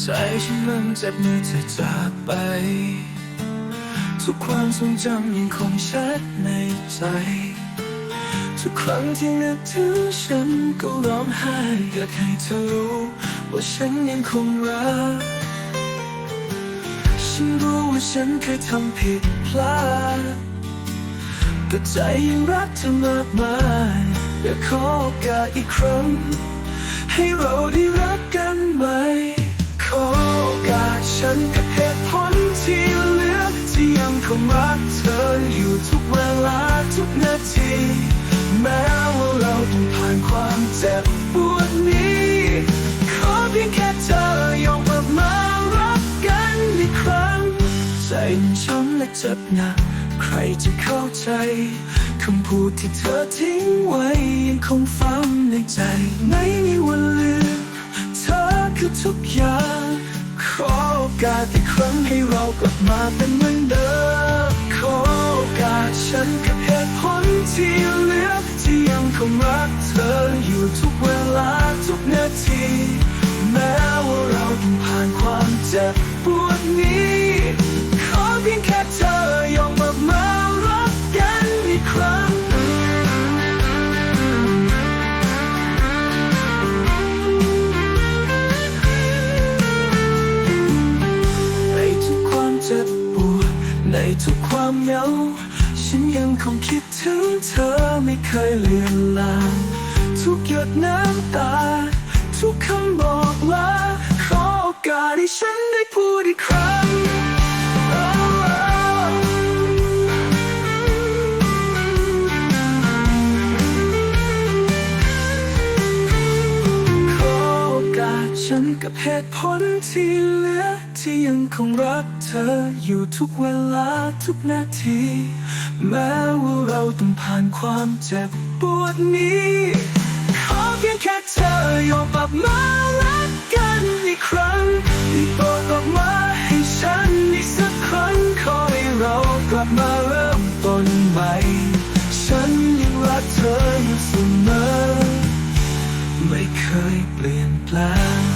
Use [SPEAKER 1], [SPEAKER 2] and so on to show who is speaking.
[SPEAKER 1] ใจฉันมันเจ็บเมื่อเธอจากไป ทุกความทรงจำยังคงชัดในใจ ทุกครั้งที่นึกถึงฉันก็ร้องไห้อยากให้เธอรู้ว่าฉันยังคงรัก ฉันรู้ว่าฉันเคยทำผิดพลาด แต่ใจยังรักเธอมากมายอยากขอโอกาสอีกครั้ง ให้เราได้รักกันไหม ที่ยังคงรักเธออยู่ทุกเวลาทุกนาที แม้ว่าเราต้องผ่านความเจ็บปวดนี้ ขอเพียงแค่เธอยอมกลับมารักกันอีกครั้ง ใจช้ำและเจ็บหนักใครจะเข้าใจคำพูดที่เธอทิ้งไว้ยังคงฝังในใจ ไม่มีวันลืมเธอคือทุกอย่าง กาสอีกครั้งให้เรากลับมาเป็นเหมือนเดิมขอโอกาสฉันกับเหตุผลที่เหลือที่ยังคงรักเธออยู่ทุกเวลาทุกนาที แม้ว่าเราต้องผ่านความเจ็บปวด ทุกความเหงา ฉันยังคงคิดถึงเธอไม่เคยเลือนลางทุกหยดน้ำตา ทุกคำบอกลาขอโอกาสให้ฉันได้พูดอีกครั้ง ฉันกับเหตุผลที่เหลือที่ยังคงรักเธออยู่ทุกเวลาทุกนาที แม้ว่าเราต้องผ่านความเจ็บปวดนี้ ขอเพียงแค่เธอยอมปรับมารักกันอีกครั้งอีกโปรดออกมาให้ฉันอีกสักครั้งขอให้เรากลับมาเริ่มต้นใหม่ ฉันยังรักเธออยู่เสมอไม่เคยเปลี่ยนแปลง